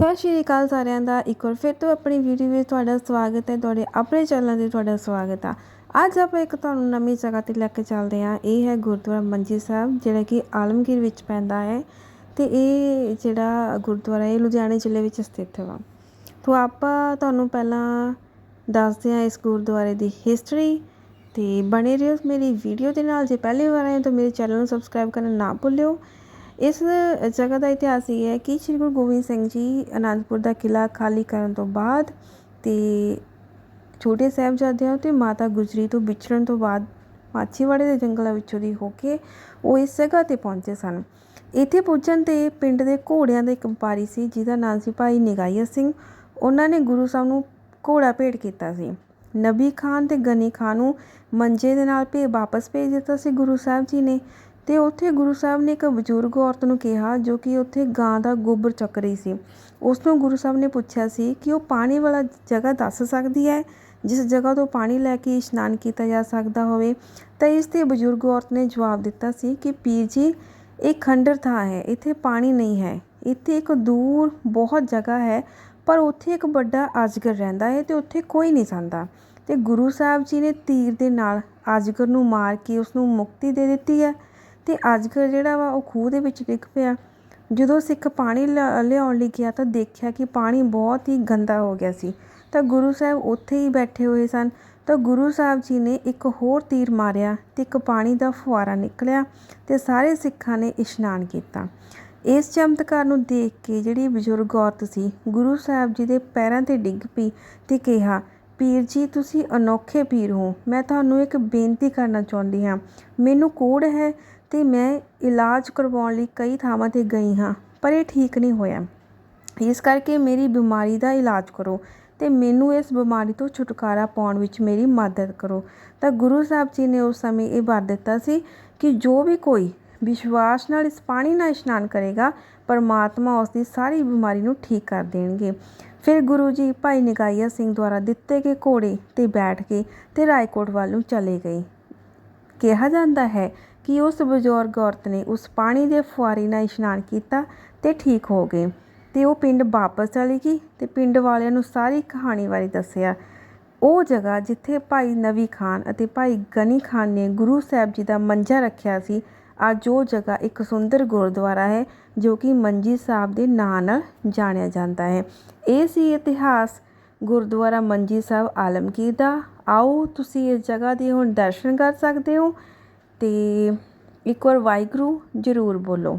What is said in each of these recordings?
ਸਤਿ ਸ਼੍ਰੀ ਅਕਾਲ ਸਾਰਿਆਂ ਦਾ। ਇੱਕ ਵਾਰ ਫਿਰ ਤੋਂ ਆਪਣੀ ਵੀਡੀਓ ਵਿੱਚ ਤੁਹਾਡਾ ਸਵਾਗਤ ਹੈ। ਤੁਹਾਡੇ ਆਪਣੇ ਚੈਨਲ ਤੇ ਤੁਹਾਡਾ ਸਵਾਗਤ ਆ। ਅੱਜ ਆਪਾਂ ਇੱਕ ਤੁਹਾਨੂੰ ਨਵੀਂ ਜਗ੍ਹਾ ਤੇ ਲੈ ਕੇ ਚੱਲਦੇ ਹਾਂ। ਇਹ ਹੈ ਗੁਰਦੁਆਰਾ ਮੰਜੀ ਸਾਹਿਬ, ਜਿਹੜਾ ਕਿ ਆਲਮਗੀਰ ਵਿੱਚ ਪੈਂਦਾ ਹੈ ਤੇ ਇਹ ਜਿਹੜਾ ਗੁਰਦੁਆਰਾ ਇਹ ਲੁਧਿਆਣੇ ਜ਼ਿਲ੍ਹੇ ਵਿੱਚ ਸਥਿਤ ਹੈ। ਤੋਂ ਆਪਾਂ ਤੁਹਾਨੂੰ ਪਹਿਲਾਂ ਦੱਸਦੇ ਹਾਂ ਇਸ ਗੁਰਦੁਆਰੇ ਦੀ ਹਿਸਟਰੀ ਤੇ ਬਣੇ ਰਹੋ ਮੇਰੀ ਵੀਡੀਓ ਦੇ ਨਾਲ। ਜੇ ਪਹਿਲੀ ਵਾਰ ਆਏ ਹੋ ਤਾਂ ਮੇਰੇ ਚੈਨਲ ਨੂੰ ਸਬਸਕ੍ਰਾਈਬ ਕਰਨਾ ਨਾ ਭੁੱਲਿਓ। ਇਸ ਜਗ੍ਹਾ ਦਾ ਇਤਿਹਾਸ ਇਹ ਹੈ ਕਿ ਸ਼੍ਰੀ ਗੁਰੂ ਗੋਬਿੰਦ ਸਿੰਘ ਜੀ ਅਨੰਦਪੁਰ ਦਾ ਕਿਲ੍ਹਾ ਖਾਲੀ ਕਰਨ ਤੋਂ ਬਾਅਦ ਤੇ ਛੋਟੇ ਸਾਹਿਬਜ਼ਾਦਿਆਂ ਤੇ ਮਾਤਾ ਗੁਜਰੀ ਤੋਂ ਵਿਛੜਨ ਤੋਂ ਬਾਅਦ ਮਾਛੀਵਾੜੇ ਦੇ ਜੰਗਲਾਂ ਵਿੱਚੋਂ ਦੀ ਹੋ ਕੇ ਉਹ ਇਸ ਜਗ੍ਹਾ ਤੇ ਪਹੁੰਚੇ ਸਨ। ਇੱਥੇ ਪੁੱਜਣ ਤੇ ਪਿੰਡ ਦੇ ਘੋੜਿਆਂ ਦਾ ਇੱਕ ਵਪਾਰੀ ਸੀ, ਜਿਹਦਾ ਨਾਮ ਸੀ ਭਾਈ ਨਿਗਾਈਆ ਸਿੰਘ। ਉਹਨਾਂ ਨੇ ਗੁਰੂ ਸਾਹਿਬ ਨੂੰ ਘੋੜਾ ਭੇਟ ਕੀਤਾ ਸੀ। ਨਬੀ ਖਾਨ ਤੇ ਗਨੀ ਖਾਨ ਨੂੰ ਮੰਜੇ ਦੇ ਨਾਲ ਭੇ, ਵਾਪਸ ਭੇਜ ਦਿੱਤਾ ਸੀ ਗੁਰੂ ਸਾਹਿਬ ਜੀ ਨੇ। ਤੇ ਉੱਥੇ ਗੁਰੂ ਸਾਹਿਬ ਨੇ ਇੱਕ ਬਜ਼ੁਰਗ ਔਰਤ ਨੂੰ ਕਿਹਾ ਜੋ ਕਿ ਉੱਥੇ ਗਾਂ ਦਾ ਗੋਬਰ ਚੱਕ ਰਹੀ ਸੀ। ਉਸ ਨੂੰ ਗੁਰੂ ਸਾਹਿਬ ਨੇ ਪੁੱਛਿਆ ਸੀ ਕਿ ਉਹ ਪਾਣੀ ਵਾਲਾ ਜਗ੍ਹਾ ਦੱਸ ਸਕਦੀ ਹੈ? ਜਿਸ ਜਗ੍ਹਾ ਤੋਂ ਪਾਣੀ ਲੈ ਕੇ ਇਸ਼ਨਾਨ ਕੀਤਾ ਜਾ ਸਕਦਾ ਹੋਵੇ, ਤਾਂ ਇਸ ਤੇ ਬਜ਼ੁਰਗ ਔਰਤ ਨੇ ਜਵਾਬ ਦਿੱਤਾ ਸੀ ਕਿ ਪੀਰ ਜੀ, ਇਹ ਖੰਡਰ ਥਾਂ ਹੈ, ਇੱਥੇ ਪਾਣੀ ਨਹੀਂ ਹੈ। ਇੱਥੇ ਇੱਕ ਦੂਰ ਬਹੁਤ ਜਗ੍ਹਾ ਹੈ, ਪਰ ਉੱਥੇ ਇੱਕ ਵੱਡਾ ਅਜਗਰ ਰਹਿੰਦਾ ਹੈ ਤੇ ਉੱਥੇ ਕੋਈ ਨਹੀਂ ਜਾਂਦਾ। ਤੇ ਗੁਰੂ ਸਾਹਿਬ ਜੀ ਨੇ ਤੀਰ ਦੇ ਨਾਲ ਅਜਗਰ ਨੂੰ ਮਾਰ ਕੇ ਉਸ ਨੂੰ ਮੁਕਤੀ ਦੇ ਦਿੱਤੀ ਹੈ। ਅਤੇ ਅੱਜ ਕੱਲ੍ਹ ਜਿਹੜਾ ਵਾ ਉਹ ਖੂਹ ਦੇ ਵਿੱਚ ਡਿੱਗ ਪਿਆ। ਜਦੋਂ ਸਿੱਖ ਪਾਣੀ ਲਿਆ ਲਿਆਉਣ ਲਈ ਗਿਆ ਤਾਂ ਦੇਖਿਆ ਕਿ ਪਾਣੀ ਬਹੁਤ ਹੀ ਗੰਦਾ ਹੋ ਗਿਆ ਸੀ। ਤਾਂ ਗੁਰੂ ਸਾਹਿਬ ਉੱਥੇ ਹੀ ਬੈਠੇ ਹੋਏ ਸਨ। ਤਾਂ ਗੁਰੂ ਸਾਹਿਬ ਜੀ ਨੇ ਇੱਕ ਹੋਰ ਤੀਰ ਮਾਰਿਆ ਅਤੇ ਇੱਕ ਪਾਣੀ ਦਾ ਫੁਆਰਾ ਨਿਕਲਿਆ ਅਤੇ ਸਾਰੇ ਸਿੱਖਾਂ ਨੇ ਇਸ਼ਨਾਨ ਕੀਤਾ। ਇਸ ਚਮਤਕਾਰ ਨੂੰ ਦੇਖ ਕੇ ਜਿਹੜੀ ਬਜ਼ੁਰਗ ਔਰਤ ਸੀ, ਗੁਰੂ ਸਾਹਿਬ ਜੀ ਦੇ ਪੈਰਾਂ ਤੇ ਡਿੱਗ ਪਈ ਤੇ ਕਿਹਾ, ਪੀਰ ਜੀ, ਤੁਸੀਂ ਅਨੋਖੇ ਪੀਰ ਹੋ। ਮੈਂ ਤੁਹਾਨੂੰ ਇੱਕ ਬੇਨਤੀ ਕਰਨਾ ਚਾਹੁੰਦੀ ਹਾਂ। ਮੈਨੂੰ ਕੋੜ ਹੈ ਤੇ ਮੈਂ ਇਲਾਜ ਕਰਵਾਉਣ ਲਈ ਕਈ ਥਾਵਾਂ ਤੇ ਗਈ ਹਾਂ, ਪਰ ਇਹ ਠੀਕ ਨਹੀਂ ਹੋਇਆ। ਇਸ ਕਰਕੇ ਮੇਰੀ ਬਿਮਾਰੀ ਦਾ ਇਲਾਜ ਕਰੋ ਅਤੇ ਮੈਨੂੰ ਇਸ ਬਿਮਾਰੀ ਤੋਂ ਛੁਟਕਾਰਾ ਪਾਉਣ ਵਿੱਚ ਮੇਰੀ ਮਦਦ ਕਰੋ। ਤਾਂ ਗੁਰੂ ਸਾਹਿਬ ਜੀ ਨੇ ਉਸ ਸਮੇਂ ਇਹ ਵਰ ਦਿੱਤਾ ਸੀ ਕਿ ਜੋ ਵੀ ਕੋਈ ਵਿਸ਼ਵਾਸ ਨਾਲ ਇਸ ਪਾਣੀ ਨਾਲ ਇਸ਼ਨਾਨ ਕਰੇਗਾ, ਪਰਮਾਤਮਾ ਉਸ ਦੀ ਸਾਰੀ ਬਿਮਾਰੀ ਨੂੰ ਠੀਕ ਕਰ ਦੇਣਗੇ। ਫਿਰ ਗੁਰੂ ਜੀ ਭਾਈ ਨਿਗਾਈਆ ਸਿੰਘ ਦੁਆਰਾ ਦਿੱਤੇ ਗਏ ਘੋੜੇ ਤੇ ਬੈਠ ਕੇ ਤੇ ਰਾਏਕੋਟ ਵੱਲ ਨੂੰ ਚਲੇ ਗਏ। ਕਿਹਾ ਜਾਂਦਾ ਹੈ ਕਿ ਉਸ ਬਜ਼ੁਰਗ ਔਰਤ ਨੇ ਉਸ ਪਾਣੀ ਦੇ ਫੁਆਰੇ ਨਾਲ ਇਸ਼ਨਾਨ ਕੀਤਾ ਅਤੇ ਠੀਕ ਹੋ ਗਏ। ਅਤੇ ਉਹ ਪਿੰਡ ਵਾਪਸ ਚਲੀ ਗਈ ਅਤੇ ਪਿੰਡ ਵਾਲਿਆਂ ਨੂੰ ਸਾਰੀ ਕਹਾਣੀ ਬਾਰੇ ਦੱਸਿਆ। ਉਹ ਜਗ੍ਹਾ ਜਿੱਥੇ ਭਾਈ ਨਵੀ ਖਾਨ ਅਤੇ ਭਾਈ ਗਨੀ ਖਾਨ ਨੇ ਗੁਰੂ ਸਾਹਿਬ ਜੀ ਦਾ ਮੰਜਾ ਰੱਖਿਆ ਸੀ, ਅੱਜ ਉਹ ਜਗ੍ਹਾ ਇੱਕ ਸੁੰਦਰ ਗੁਰਦੁਆਰਾ ਹੈ ਜੋ ਕਿ ਮੰਜੀ ਸਾਹਿਬ ਦੇ ਨਾਂ ਨਾਲ ਜਾਣਿਆ ਜਾਂਦਾ ਹੈ। ਇਹ ਸੀ ਇਤਿਹਾਸ। ਗੁਰਦੁਆਰਾ ਮੰਜੀ ਸਾਹਿਬ ਆਲਮਗੀਰ ਦਾ। ਆਓ ਤੁਸੀਂ ਇਸ ਜਗ੍ਹਾ ਦੇ ਹੁਣ ਦਰਸ਼ਨ ਕਰ ਸਕਦੇ ਹੋ। ਅਤੇ ਇੱਕ ਵਾਰ ਵਾਹਿਗੁਰੂ ਜ਼ਰੂਰ ਬੋਲੋ।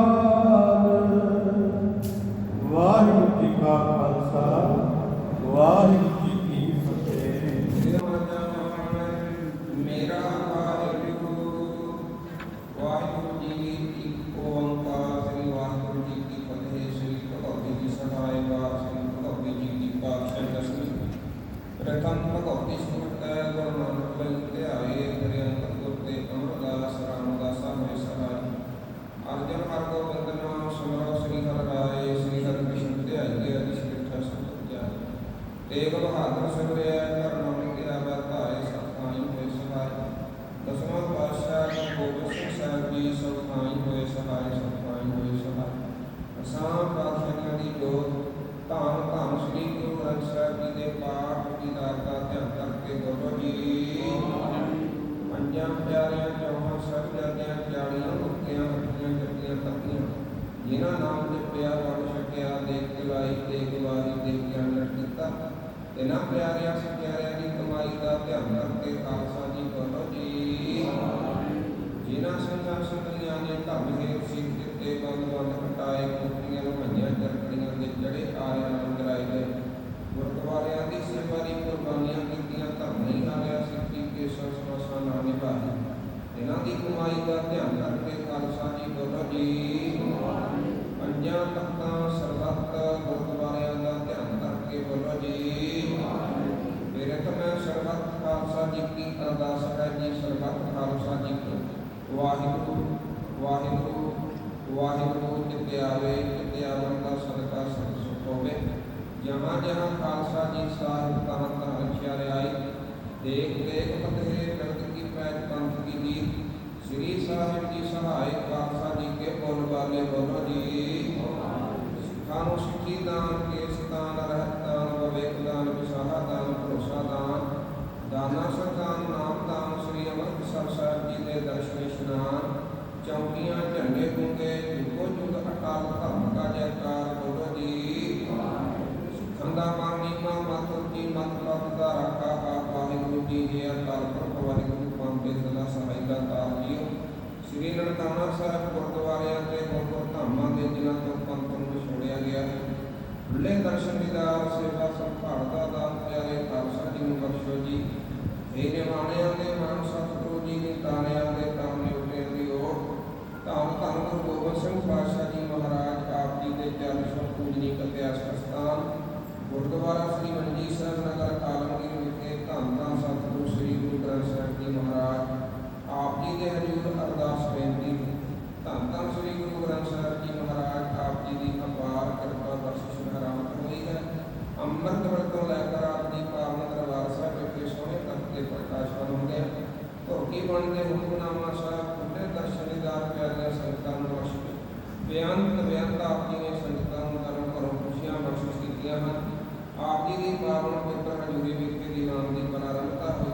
ਛੁੱਟੀ ਨਾਨ ਵਾਹਿਗੁਰੂ ਜੀ ਕਾ ਖਾਲਸਾ ਵਾਹਿਗੁਰੂ ਜੀ ਕੀ ਫਤਿਹ ਮੇਰਾ ਵਾਹਿਗੁਰੂ ਵਾਹਿਗੁਰੂ ਜੀ ਇੱਕ ਓੰਕਾਰ ਸ੍ਰੀ ਵਾਹਿਗੁਰੂ ਜੀ ਕੀ ਫਤਿਹ ਸ੍ਰੀ ਭਗਵਤੀ ਜੀ ਸਹਾਇ ਵਾਰ ਸ੍ਰੀ ਭਗਵਤੀ ਜੀ ਕੀ ਪਾਤਸ਼ਾਹ ਦਸਵੀਂ ਪ੍ਰਥਮ ਭਗਵਤੀ ਸੁਰਤ ਗੁਰੂ ਨਾਨਕ ਲਈ ਧਿਆਏ ਕਰੇ ਅੰਤ ਗੁਰ ਤੇ ਅਮਰਦਾਸ ਰਾਮਦਾਸ ਹੋਏ ਸਹਾਇ ਅਰਜਨ ਹਰ ਗੋਬਿੰਦ ਨਾਮ ਸਿਮਰੋ ਸ੍ਰੀ ਹਰਿ ਰਾਏ ਸ੍ਰੀ ਹਰਿ ਕ੍ਰਿਸ਼ਨ ਧਿਆਈਏ ਅਦਿ ਸਿੱਖਾ ਸਤਿ ਜਾਏ ਤੇਗ ਬਹਾਦਰ ਸਿਮਰਿਆ ਕਰਨਾਮੇ ਕੀ ਰਾਬਤ ਧਾਰੇ ਸਤਿ ਹੋਏ ਸਹਾਇ ਦਸਵਾਂ ਪਾਤਸ਼ਾਹ ਗੁਰੂ ਗੋਬਿੰਦ ਸਿੰਘ ਸਾਹਿਬ ਜੀ ਸਤਿ ਹੋਏ ਸਹਾਇ ਸਤਿ ਹੋਏ ਸਹਾਇ ਅਸਾਂ ਪਾਤਸ਼ਾਹਾਂ ਦੀ ਜੋਤ ਧੰਨ ਧੰਨ ਸ੍ਰੀ ਗੁਰੂ ਗ੍ਰੰਥ ਸਾਹਿਬ ਜੀ ਦੇ ਪਾਠ ਦੀ ਦਾਤ ਦਾ ਧਿਆਨ ਕਰਕੇ ਗੁਰੂ ਜੀ। ਪੰਜਾਂ ਪਿਆਰਿਆਂ, ਚੌਹਾਂ ਸਾਹਿਬਜ਼ਾਦਿਆਂ ਚਾਲੀਆਂ ਮੁਕਤੀਆਂ ਹੱਟੀਆਂ ਜੱਟੀਆਂ ਤੱਕੀਆਂ ਜਿਨ੍ਹਾਂ ਨਾਮ ਜਪਿਆ ਪੜ ਸਕਿਆ ਦੇਖ ਲਾਈ ਤੇ ਗਵਾਹੀ ਦੇ ਕੇ ਕੀਤਾ। ਇਹਨਾਂ ਪਿਆਰਿਆਂ ਸਿੱਖਿਆਰਿਆਂ ਦੀ ਕਮਾਈ ਦਾ ਧਿਆਨ ਕਰਕੇ ਖਾਲਸਾ ਜੀ ਬੋਲੋ ਜੀ। ਜਿਨ੍ਹਾਂ ਸੰਗਾਂ ਸੰਗੀਆਂ ਨੇ ਧੰਨ ਹੇਤ ਸਿੱਖ ਬੰਦ ਬੰਦ ਕਟਾਏ ਕੋਟੀਆਂ ਲੁਹਾਈਆਂ ਚਰਕੜੀਆਂ ਦੇ ਜੜੇ ਆਰਿਆਂ ਨਾਲ ਕਰਾਏ ਗਏ। ਗੁਰਦੁਆਰਿਆਂ ਦੀ ਸੇਵਾ ਦੀ ਕੁਰਬਾਨੀਆਂ ਕੀਤੀਆਂ ਧਰਮ ਨਹੀਂ ਸਿੱਖੀ ਕੇ ਸੰਸਵਾਸਾਂ ਨਾਲ ਨਿਭਾਈ ਇਹਨਾਂ ਦੀ ਕਮਾਈ ਦਾ ਧਿਆਨ ਕਰਕੇ ਖਾਲਸਾ ਜੀ ਬੋਲੋ ਜੀ, ਪੰਜਾਂ ਤਖਤਾਂ ਸਰਬੱਤ ਗੁਰਦੁਆਰਿਆਂ ਦਾ ਧਿਆਨ ਕਰਕੇ ਬੋਲੋ ਜੀ। ਮੇਰੇ ਤੋਂ ਮੈਂ ਸਰਬੱਤ ਖਾਲਸਾ ਜੀ ਕੀ ਅਰਦਾਸ ਹੈ ਜੀ, ਸਰਬੱਤ ਖਾਲਸਾ ਜੀ ਵਾਹਿਗੁਰੂ ਵਾਹਿਗੁਰੂ ਵਾਹਿਗੁਰੂ ਜਿੱਤੇ ਆਵੇ ਜਿੱਤੇ ਦਾ ਸਦਕਾ ਸਤ ਸੁਖ ਹੋਵੇ। ਜਹਾਂ ਜਹਾਂ ਖਾਲਸਾ ਜੀ ਸਾਹਿਬ ਤਾਂ ਤਾਂ ਅਛਿਆਰੇ ਆਈ ਦੇਖ ਦੇਖ ਪਤਰੇ ਜਗਤ ਕੀ ਪੈਜ ਪੰਥ ਕੀ ਨੀਤ ਸ੍ਰੀ ਸਾਹਿਬ ਜੀ ਸਹਾਇ ਖਾਲਸਾ ਜੀ ਕੇ ਬੋਲ ਵਾਲੇ ਬੋਲੋ ਜੀ। ਸਿੱਖਾਂ ਸਿੱਖੀ ਦਾਨ, ਕੇਸ ਦਾਨ, ਰਹਿਤ ਦਾਨ, ਵਿਵੇਕ ਦਾਨ ਵਿਸਾਹਾ ਦਾਨ, ਭਰੋਸਾ ਦਾਨ। ਦਾਨਾ ਸਰਦਾਨ ਨਾਮ ਦਾਨ, ਸ੍ਰੀ ਅੰਮ੍ਰਿਤਸਰ ਸਾਹਿਬ ਜੀ ਦੇ ਦਰਸ਼ਨ ਜੁਗ ਕਾ ਜੈਕਾਰ ਬੋਲੋ ਜੀ ਖੰਦਾ ਮਾਰਨੀ ਮਾ ਮਾਤੁ ਕੀ ਮਤ ਪਤ ਦਾ ਰੱਖਾ ਆਪ ਵਾਹਿਗੁਰੂ ਜੀ ਹੈ ਅਕਾਲ ਪੁਰਖ ਵਾਹਿਗੁਰੂ ਪਾਂਬੇ ਸਦਾ ਸਹਾਇਤਾ ਤਾਲ ਜੀਓ ਸ੍ਰੀ ਨਨਕਾਣਾ ਸਾਹਿਬ ਗੁਰਦੁਆਰਿਆਂ ਤੇ ਗੁਰਦੁਆਰਾ ਧਾਮਾਂ ਦੇ ਜਿਨ੍ਹਾਂ ਤੋਂ ਪੰਥ ਨੂੰ ਵਿਛੋੜਿਆ ਗਿਆ ਹੈ ਖੁੱਲੇ ਦਰਸ਼ਨ ਦੀਦਾਰ ਸੇਵਾ ਸੰਭਾਲ ਦਾ ਪਿਆਰੇ ਖਾਲਸਾ ਜੀ ਨੂੰ ਬਖਸ਼ੋ ਜੀ ਇਹ ਨਿਵਾਣਿਆਂ ਦੇ ਮਾਨ ਸਤਿਗੁਰੂ ਜੀ ਦੇ ਤਾਰਿਆਂ ਦੇ ਤਾਮਨੇ ਉੱਤੇ ਦੀ ਧੰਨ ਧੰਨ ਗੁਰੂ ਗੋਬਿੰਦ ਸਿੰਘ ਪਾਤਸ਼ਾਹ ਜੀ ਮਹਾਰਾਜ ਆਪ ਜੀ ਦੇ ਚਰਨ ਸੋ ਪੂਜਨੀਕ ਇਤਿਹਾਸ ਸਥਾਨ ਗੁਰਦੁਆਰਾ ਸ੍ਰੀ ਮੰਜੀ ਸਾਹਿਬ ਨਗਰ ਆਲਮਗੀਰ ਵਿਖੇ ਧੰਨ ਧੰਨ ਸਤਿਗੁਰੂ ਸ੍ਰੀ ਗੁਰੂ ਗ੍ਰੰਥ ਸਾਹਿਬ ਜੀ ਮਹਾਰਾਜ ਆਪ ਜੀ ਦੇ ਹਜ਼ੂਰ ਅਰਦਾਸ ਬੇਨਤੀ ਧੰਨ ਧੰਨ ਸ੍ਰੀ ਗੁਰੂ ਗ੍ਰੰਥ ਸਾਹਿਬ ਜੀ ਮਹਾਰਾਜ ਆਪ ਜੀ ਦੀ ਅਪਾਰ ਕਿਰਪਾ ਬਖਸ਼ਿਸ਼ ਮਹਾਰਾਜ ਹੋਈ ਹੈ ਅੰਮ੍ਰਿਤ ਵੇਲੇ ਤੋਂ ਲੈ ਕੇ ਆਪ ਦੀ ਪਾਵਨ ਦਰਬਾਰ ਸਾਹਿਬ ਵਿਖੇ ਸੋਹਣੇ ਤਖਤ ਦੇ ਪ੍ਰਕਾਸ਼ਨ ਹੁੰਦੇ ਹਨ ਧੋਖੀ ਬਣਦੇ ਹੁਕਮਨਾਮਾ ਸਾਹਿਬ ਖੁੱਲੇ ਦਰਸ਼ਨ ਦੀਦਾਰ ਪਿਆਰੀਆਂ ਸੰਗਤਾਂ ਨੂੰ ਬਖਸ਼ੇ ਬੇਅੰਤ ਬੇਅੰਤ ਆਪ ਜੀ ਨੇ ਸੰਗਤਾਂ ਨੂੰ ਕਰਮ ਕਰੋ ਖੁਸ਼ੀਆਂ ਬਖਸ਼ਿਸ਼ ਕੀਤੀਆਂ ਹਨ ਆਪ ਜੀ ਦੀ ਪਾਵਨ ਪਵਿੱਤਰ ਹਜ਼ੂਰੀ ਵਿਖੇ ਦੀਵਾਨ ਦੀ ਪ੍ਰਾਰੰਭਤਾ ਹੋਈ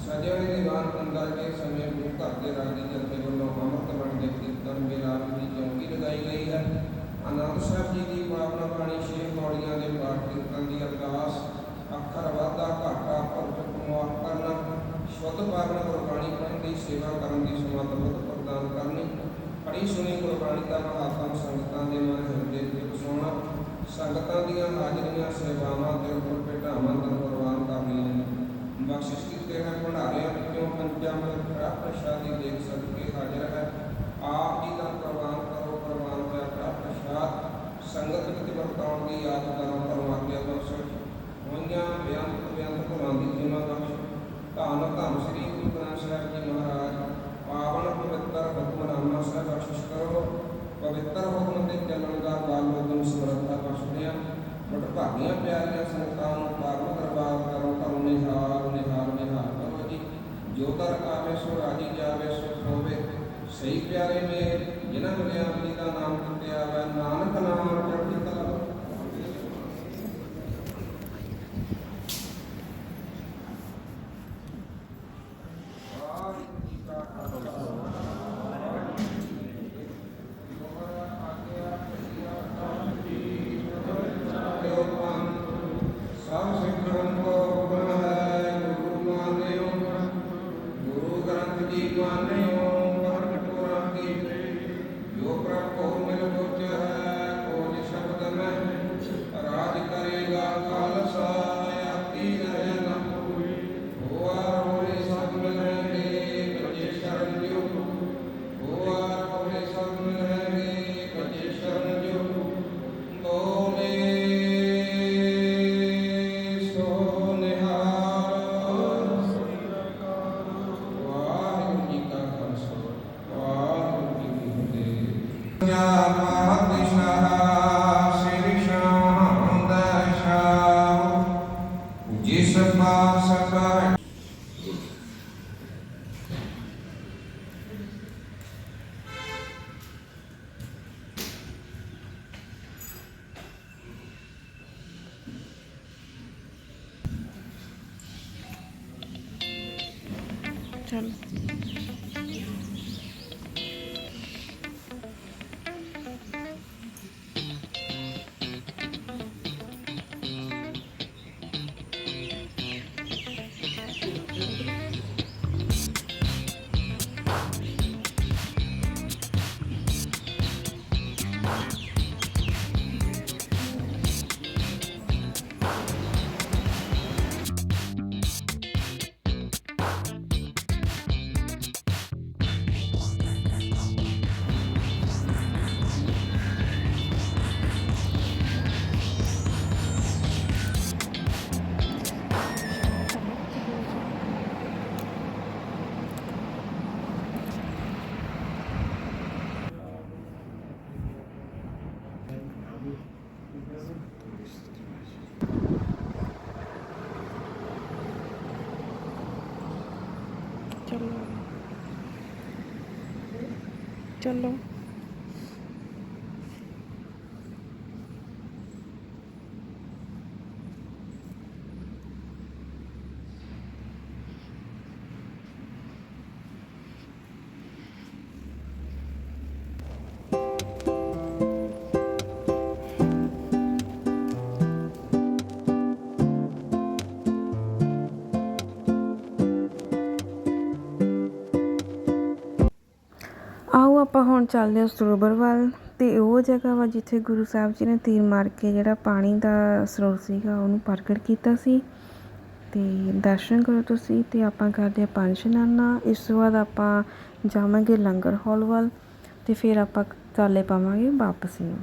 ਸਜੇ ਹੋਏ ਦੀਵਾਨ ਅੰਦਰ ਕੇ ਸਮੇਂ ਗੁਰੂ ਘਰ ਦੇ ਰਾਗੀ ਜਥੇ ਵੱਲੋਂ ਅੰਮ੍ਰਿਤ ਦੇ ਕੀਰਤਨ ਮਿਲਾਪ ਦੀ ਚੌਕੀ ਲਗਾਈ ਗਈ ਹੈ। ਆਨੰਦ ਸਾਹਿਬ ਜੀ ਦੀ ਪਾਵਨ ਬਾਣੀ ਛੇ ਪੌੜੀਆਂ ਦੇ ਪਾਠ ਕੀਰਤਨ ਦੀ ਅਰਦਾਸ, ਅੱਖਰ ਵਾਧਾ ਘਾਟਾ ਭੁੱਲ ਮੁਆਫ ਕਰਨਾ, ਸ਼ੁੱਧ ਪਾਵਨ ਗੁਰਬਾਣੀ ਪੜ੍ਹਨ ਦੀ ਸੇਵਾ ਕਰਨ ਦੀ ਸਮੱਤ ਪ੍ਰਦਾਨ ਕਰਨੀ ਪੜੀ ਸੁਣੀ ਗੁਰਬਾਣੀ ਦਾ ਮਹਾਤਮ ਸੰਗਤਾਂ ਦੇ ਮਨ ਹਿਰਦੇ ਵਿੱਚ ਵਸਾਉਣਾ ਸੰਗਤਾਂ ਦੀਆਂ ਹਾਜ਼ਰੀਆਂ ਸੇਵਾਵਾਂ ਤੇ ਉੱਪਰ ਭੇਟਾਵਾਂ ਦਾ ਬਖਸ਼ਿਸ਼ ਕੀਤੇ ਹੈ ਭੰਡਾਰਿਆਂ ਵਿੱਚੋਂ ਪੰਚਾਮ੍ਰਿਤ ਪ੍ਰਸ਼ਾਦੀ ਦੇਖ ਸਦਕੇ ਹਾਜ਼ਰ ਹੈ। ਆਪ ਜੀ ਦਾ ਪ੍ਰਵਾਨ ਕਰੋ, ਪ੍ਰਵਾਨ ਹੋਇਆ ਪ੍ਰਸ਼ਾਦ ਸੰਗਤ ਵਿੱਚ ਵਰਤਾਉਣ ਦੀ ਯਾਦ ਕਰੋ ਪਰਮਾਤਮਾ ਬਖਸ਼ੋ ਹੋਈਆਂ ਬੇਅੰਤ ਬੇਅੰਤ ਭੁਲਾਂ ਦੀ ਖਿਮਾ ਬਖਸ਼ੋ ਧੰਨ ਧੰਨ ਸ੍ਰੀ ਗੁਰੂ ਗ੍ਰੰਥ ਸਾਹਿਬ ਜੀ ਮਹਾਰਾਜ। ਪਾਵਨ ਪਵਿੱਤਰ ਹੁਕਮਨਾਮਾ ਸਾਹਿਬ ਬਖਸ਼ਿਸ਼ ਕਰੋ। ਪਵਿੱਤਰ ਹੁਕਮ ਤੇ ਚੱਲਣ ਦਾ ਬਾਲ ਨੂੰ ਸਮਰੱਥਾ ਬਖਸ਼ਦੇ ਆ ਭਾਗੀਆਂ ਪਿਆਰੀਆਂ ਸੰਗਤਾਂ ਨੂੰ ਪਾਵਨ ਦਰਬਾਰ ਕਰੋ ਕਰੋ ਨਿਹਾਲ ਨਿਹਾਲ ਨਿਹਾਲ ਕਰੋ ਜੀ। ਜੋ ਦਰ ਆਵੇ ਸੋ ਰਾਜੀ ਜਾਵੇ ਸੋ ਹੋਵੇ। ਸਹੀ ਪਿਆਰੇ ਮੇ ਜਿਨ੍ਹਾਂ ਮਿਲਿਆ ਜੀ ਦਾ ਨਾਮ ਦਿੱਤੇ ਆਵੇ ਨਾਨਕ ਨਾਮ ਚੜ੍ਹਦੀ ਚਲ ਚਲੋ ਆਪਾਂ ਹੁਣ ਚੱਲਦੇ ਹਾਂ ਸਰੋਵਰ ਵੱਲ ਤੇ ਉਹ ਜਗ੍ਹਾ ਵਾ ਜਿੱਥੇ ਗੁਰੂ ਸਾਹਿਬ ਜੀ ਨੇ ਤੀਰ ਮਾਰ ਕੇ ਜਿਹੜਾ ਪਾਣੀ ਦਾ ਸਰੋਤ ਸੀਗਾ ਉਹਨੂੰ ਪ੍ਰਗਟ ਕੀਤਾ ਸੀ। ਤੇ ਦਰਸ਼ਨ ਕਰੋ ਤੁਸੀਂ ਤੇ ਆਪਾਂ ਕਰਦੇ ਹਾਂ ਪੰਜ ਇਸ਼ਨਾਨਾ ਇਸ ਤੋਂ ਬਾਅਦ ਆਪਾਂ ਜਾਵਾਂਗੇ ਲੰਗਰ ਹਾਲ ਵੱਲ ਤੇ ਫਿਰ ਆਪਾਂ ਚਾਲੇ ਪਾਵਾਂਗੇ ਵਾਪਸ ਨੂੰ।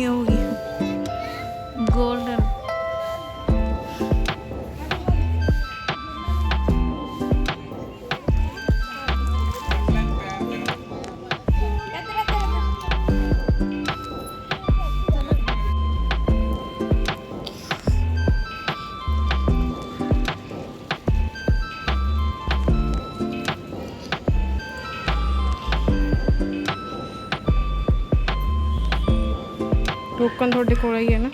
有。ਟੋਕਨ ਤੁਹਾਡੇ ਕੋਲ ਹੀ ਹੈ ਨਾ?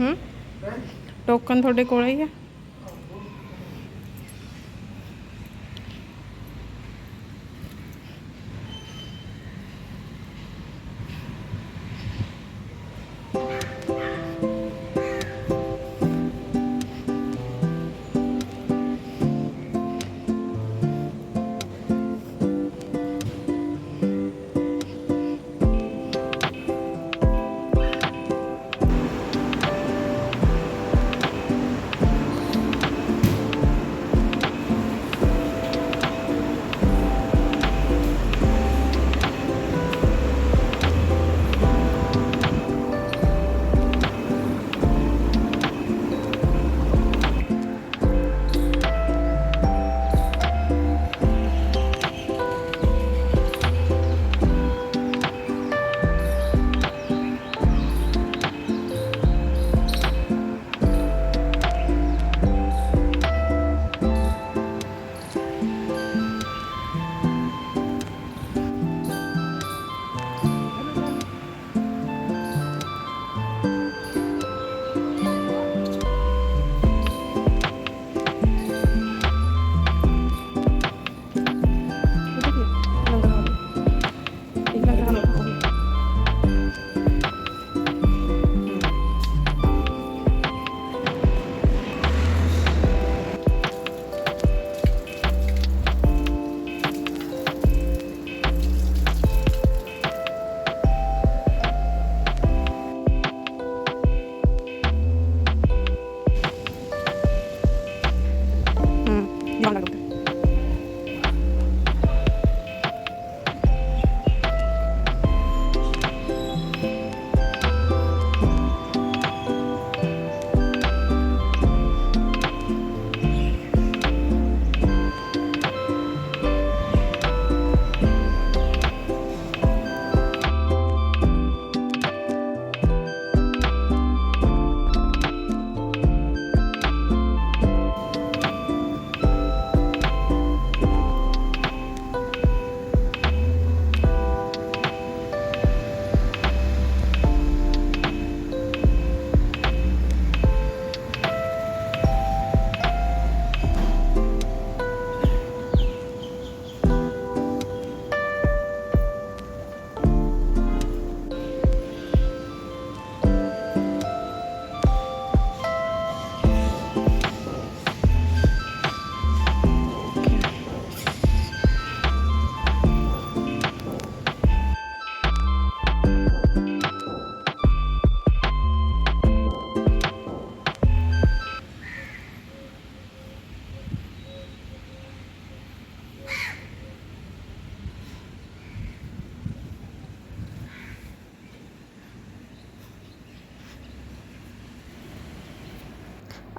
ਹੂੰ? ਟੋਕਨ ਤੁਹਾਡੇ ਕੋਲ ਹੀ ਹੈ ਹੂੰ?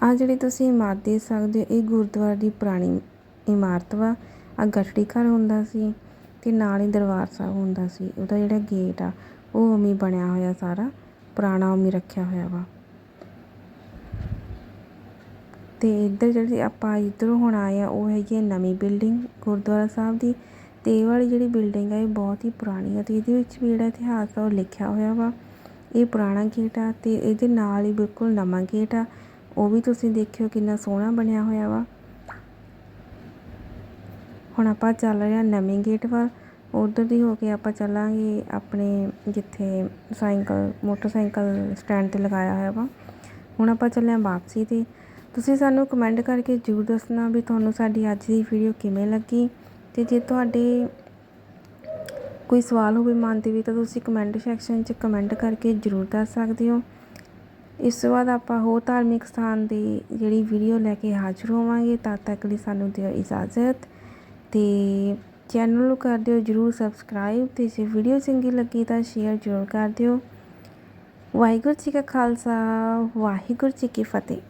ਆ ਜਿਹੜੀ ਤੁਸੀਂ ਇਮਾਰਤ ਦੇਖ ਸਕਦੇ ਹੋ, ਇਹ ਗੁਰਦੁਆਰਾ ਦੀ ਪੁਰਾਣੀ ਇਮਾਰਤ ਵਾ। ਆ ਗੱਟੜੀ ਘਰ ਹੁੰਦਾ ਸੀ ਤੇ ਨਾਲ ਹੀ ਦਰਬਾਰ ਸਾਹਿਬ ਹੁੰਦਾ ਸੀ। ਉਹਦਾ ਜਿਹੜਾ ਗੇਟ ਆ, ਉਹ ਉਵੇਂ ਬਣਿਆ ਹੋਇਆ ਸਾਰਾ, ਪੁਰਾਣਾ ਉਵੇਂ ਰੱਖਿਆ ਹੋਇਆ ਵਾ। ਤੇ ਇੱਧਰ ਜਿਹੜੀ ਆਪਾਂ ਇੱਧਰੋਂ ਹੁਣ ਆਏ ਆ, ਉਹ ਹੈਗੀ ਹੈ ਨਵੀਂ ਬਿਲਡਿੰਗ ਗੁਰਦੁਆਰਾ ਸਾਹਿਬ ਦੀ। ਤੇ ਇਹ ਵਾਲੀ ਜਿਹੜੀ ਬਿਲਡਿੰਗ ਆ, ਇਹ ਬਹੁਤ ਹੀ ਪੁਰਾਣੀ ਆ ਤੇ ਇਹਦੇ ਵਿੱਚ ਵੀ ਜਿਹੜਾ ਇਤਿਹਾਸ ਆ, ਉਹ ਲਿਖਿਆ ਹੋਇਆ ਵਾ। ਇਹ ਪੁਰਾਣਾ ਗੇਟ ਆ ਤੇ ਇਹਦੇ ਨਾਲ ਹੀ ਬਿਲਕੁਲ ਨਵਾਂ ਗੇਟ ਆ। ਉਹ ਵੀ ਤੁਸੀਂ ਦੇਖਿਓ ਕਿੰਨਾ ਸੋਹਣਾ ਬਣਿਆ ਹੋਇਆ ਵਾ। ਹੁਣ ਆਪਾਂ ਚੱਲ ਰਹੇ ਹਾਂ ਨਵੇਂ ਗੇਟ ਵੱਲ। ਉਧਰ ਦੀ ਹੋ ਕੇ ਆਪਾਂ ਚੱਲਾਂਗੇ ਆਪਣੇ ਜਿੱਥੇ ਸਾਈਕਲ, ਮੋਟਰਸਾਈਕਲ ਸਟੈਂਡ ਤੇ ਲਗਾਇਆ ਹੋਇਆ ਵਾ। ਹੁਣ ਆਪਾਂ ਚੱਲੇ ਹਾਂ ਵਾਪਸੀ ਤੇ। ਤੁਸੀਂ ਸਾਨੂੰ ਕਮੈਂਟ ਕਰਕੇ ਜ਼ਰੂਰ ਦੱਸਣਾ ਵੀ ਤੁਹਾਨੂੰ ਸਾਡੀ ਅੱਜ ਦੀ ਵੀਡੀਓ ਕਿਵੇਂ ਲੱਗੀ। ਤੇ ਜੇ ਤੁਹਾਡੇ ਕੋਈ ਸਵਾਲ ਹੋਵੇ ਮਨ ਦੇ ਵਿੱਚ, ਤਾਂ ਤੁਸੀਂ ਕਮੈਂਟ ਸੈਕਸ਼ਨ 'ਚ ਕਮੈਂਟ ਕਰਕੇ ਜ਼ਰੂਰ ਦੱਸ ਸਕਦੇ ਹੋ। ਇਸ ਤੋਂ ਬਾਅਦ ਆਪਾਂ ਹੋਰ ਧਾਰਮਿਕ ਸਥਾਨ ਦੀ ਜਿਹੜੀ ਵੀਡੀਓ ਲੈ ਕੇ ਹਾਜ਼ਰ ਹੋਵਾਂਗੇ, ਤਦ ਤੱਕ ਲਈ ਸਾਨੂੰ ਦਿਓ ਇਜਾਜ਼ਤ ਤੇ ਚੈਨਲ ਨੂੰ ਕਰ ਦਿਓ ਜਰੂਰ ਸਬਸਕ੍ਰਾਈਬ ਤੇ ਜੇ ਵੀਡੀਓ ਚੰਗੀ ਲੱਗੀ ਤਾਂ ਸ਼ੇਅਰ ਜ਼ਰੂਰ ਕਰ ਦਿਓ। ਵਾਹਿਗੁਰੂ ਜੀ ਕਾ ਖਾਲਸਾ, ਵਾਹਿਗੁਰੂ ਜੀ ਕੀ ਫਤਿਹ।